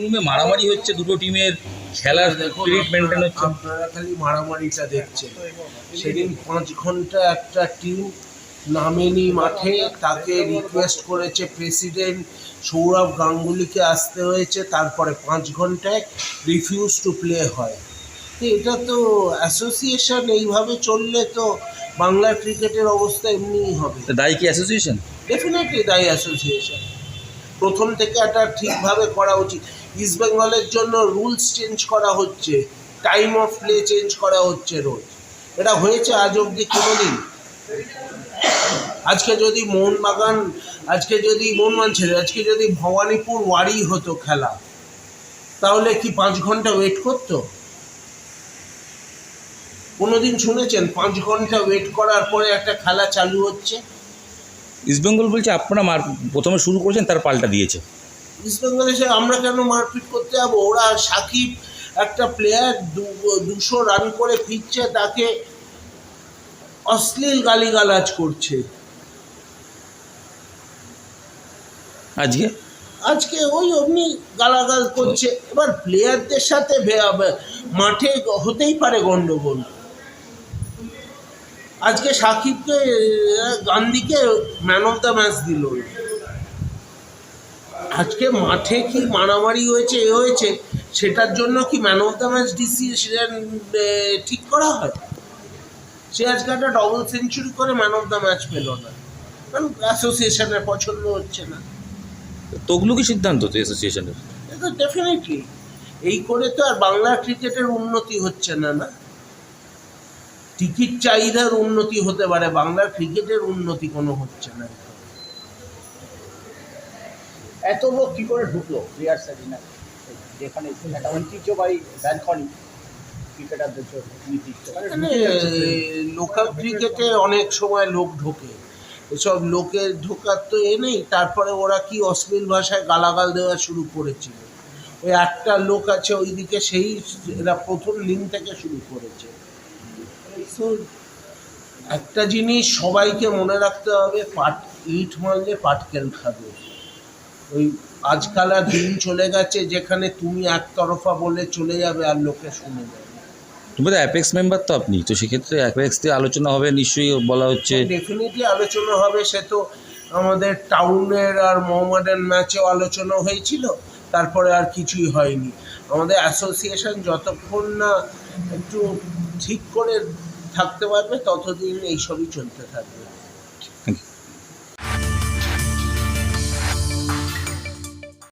রুমে মারামারি হচ্ছে দুটো টিমের খেলার স্পিরিট মেনটেন হচ্ছে। আপনারা খালি মারামারিটা দেখছেন সেদিন পাঁচ ঘণ্টা একটা টিম নামেনি মাঠে তাকে রিকোয়েস্ট করেছে প্রেসিডেন্ট সৌরভ গাঙ্গুলিকে আসতে হয়েছে তারপরে পাঁচ ঘন্টায় রিফিউজ টু প্লে হয়। এটা তো অ্যাসোসিয়েশন এইভাবে চললে তো বাংলা ক্রিকেটের অবস্থা এমনিই হবে। দায়ী কি অ্যাসোসিয়েশন ডেফিনেটলি দায়ী অ্যাসোসিয়েশন প্রথম থেকে একটা ঠিকভাবে করা উচিত। ইস্ট বেঙ্গলের জন্য রুলস চেঞ্জ করা হচ্ছে। টাইম অফ প্লে চেঞ্জ করা হচ্ছে রোজ। এটা হয়েছে আজ অবধি কোনোদিন। আজকে যদি মোহনবাগান, আজকে যদি মোহনবাগান ছেড়ে, আজকে যদি ভবানীপুর ওয়ারি হতো খেলা, তাহলে কি পাঁচ ঘণ্টা ওয়েট করতো? কোনোদিন শুনেছেন? পাঁচ ঘণ্টা ওয়েট করার পরে একটা খেলা চালু হচ্ছে? ইস্টবেঙ্গল বলছে আপনারা মার প্রথমে শুরু করেছেন তার পাল্টা দিয়েছে। ইস্ট বেঙ্গল এসে আমরা কেন মারপিট করতে যাব? ওরা সাকিব একটা প্লেয়ার দুশো রান করে ফিরছে তাকে অশ্লীল গালিগালাজ করছে। আজকে? আজকে ওই অমনি গালাগাল করছে। এবার প্লেয়ারদের সাথে মাঠে হতেই পারে গন্ডগোল। আজকে সাকিবকে গান্ধীকে ম্যান অফ দ্য ম্যাচ দিল। আজকে মাঠে কি মারামারি হয়েছে এ হয়েছে সেটার জন্য কি man of the match decision ঠিক করা হয়? সে আজকে একটা ডবল সেঞ্চুরি করে ম্যান অফ দ্য ম্যাচ পেল না। কারণ অ্যাসোসিয়েশনের পছন্দ হচ্ছে না। তগলুকি সিদ্ধান্ত তো অ্যাসোসিয়েশনের এটা ডেফিনেটলি এই করে তো আর বাংলা ক্রিকেটের উন্নতি হচ্ছে না না? টিকিট চাহিদার উন্নতি হতে পারে বাংলার ক্রিকেটের উন্নতি কোনো হচ্ছে না। এত লোক কি করে ঢুকলো প্লেয়ার্স অ্যারিনা যেখানে ঐতিহ্যবাহী ব্যালকনি ক্রিকেটারদের জন্য। লোকাল ক্রিকেটে অনেক সময় লোক ঢোকে। এসব লোকের ঢোকার তো এ নেই তারপরে ওরা কি অশ্লীল ভাষায় গালাগাল দেওয়া শুরু করেছিল? ওই একটা লোক আছে ওইদিকে সেই এরা প্রথম দিন থেকে শুরু করেছে। একটা জিনিস সবাইকে মনে রাখতে হবে পাট ইট মারলে পাটকেল খাবে? ওই আজকাল আর দিন চলে গেছে যেখানে তুমি একতরফা বলে চলে যাবে আর লোকে শুনে যাবে তুমি তো অ্যাপেক্স মেম্বার তো আপনি তো সেক্ষেত্রে অ্যাপেক্স দিয়ে আলোচনা হবে নিশ্চয়ই বলা হচ্ছে ডেফিনেটলি আলোচনা হবে সে তো আমাদের টাউনের আর মোহামেডান ম্যাচেও আলোচনা হয়েছিল তারপরে আর কিছুই হয়নি। আমাদের অ্যাসোসিয়েশন যতক্ষণ না একটু ঠিক করে থাকতে পারবে ততদিন এই সবই চলতে থাকবে।